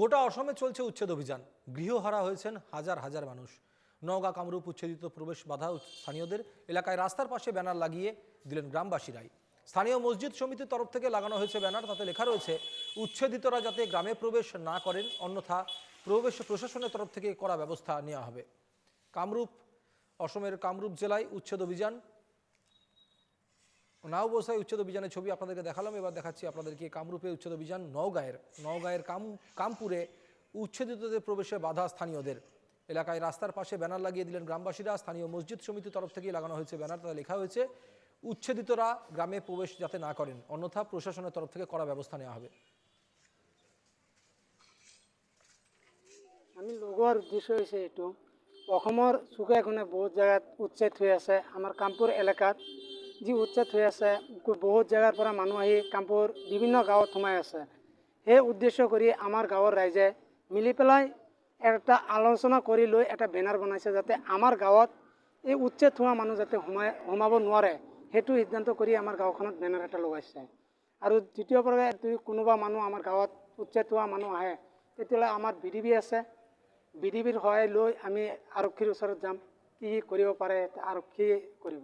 গোটা অসমে চলছে উচ্ছেদ অভিযান। গৃহহারা হয়েছেন হাজার হাজার মানুষ। নওগাঁ কামরূপ উচ্ছেদিত প্রবেশ বাধা স্থানীয়দের এলাকায় রাস্তার পাশে ব্যানার লাগিয়ে দিলেন গ্রামবাসীরাই। স্থানীয় মসজিদ সমিতির তরফ থেকে লাগানো হয়েছে ব্যানার, তাতে লেখা রয়েছে, উচ্ছেদিতরা যাতে গ্রামে প্রবেশ না করেন, অন্যথা প্রবেশ প্রশাসনের তরফ থেকে করা ব্যবস্থা নেওয়া হবে। কামরূপ, অসমের কামরূপ জেলায় উচ্ছেদ অভিযান নাও বসায় উচ্ছেদ অভিযানের ছবি আপনাদেরকে দেখালাম, এবার দেখাচ্ছি আপনাদেরকে কামরূপে উচ্ছেদ অভিযান নওগাঁয়ের নওগাঁয়ের কাম, কামপুরে উচ্ছেদিতদের প্রবেশে বাধা স্থানীয়দের। এলাকায় রাস্তার পাশে ব্যানার লাগিয়ে দিলেন গ্রামবাসীরা। স্থানীয় মসজিদ সমিতির তরফ থেকে লাগানো হয়েছে ব্যানার, তাতে লেখা হয়েছে, উচ্ছেদিতরা গ্রামে প্রবেশ যাতে না করেন, অন্যথা প্রশাসনের তরফ থেকে কড়া ব্যবস্থা নেওয়া হবে। আমি লগোৱাৰ উদ্দেশ্য হৈছে এইটো অসমৰ চুকে কোণে বহুত জেগাত উচ্ছেদ হৈ আছে। আমাৰ কামপুৰ এলেকাত যি উচ্ছেদ হৈ আছে বহুত জেগাৰ পৰা মানুহ আহি কামপুৰ বিভিন্ন গাঁৱত সোমাই আছে। সেই উদ্দেশ্য কৰি আমাৰ গাঁৱৰ ৰাইজে মিলি পেলাই এটা আলোচনা কৰি লৈ এটা বেনাৰ বনাইছে যাতে আমাৰ গাঁৱত এই উচ্ছেদ হোৱা মানুহ যাতে সোমাই সোমাব নোৱাৰে সেইটো সিদ্ধান্ত কৰি আমাৰ গাঁওখনত বেনাৰ এটা লগাইছে। আৰু দ্বিতীয় প্ৰকাৰে যদি কোনোবা মানুহ আমাৰ গাঁৱত উচ্ছেদ হোৱা মানুহ আহে তেতিয়াহ'লে আমাৰ বি ডি বি আছে। বি ডি বিৰ সহায় লৈ আমি আৰক্ষীৰ ওচৰত যাম কি কৰিব পাৰে আৰক্ষীয়ে কৰিব।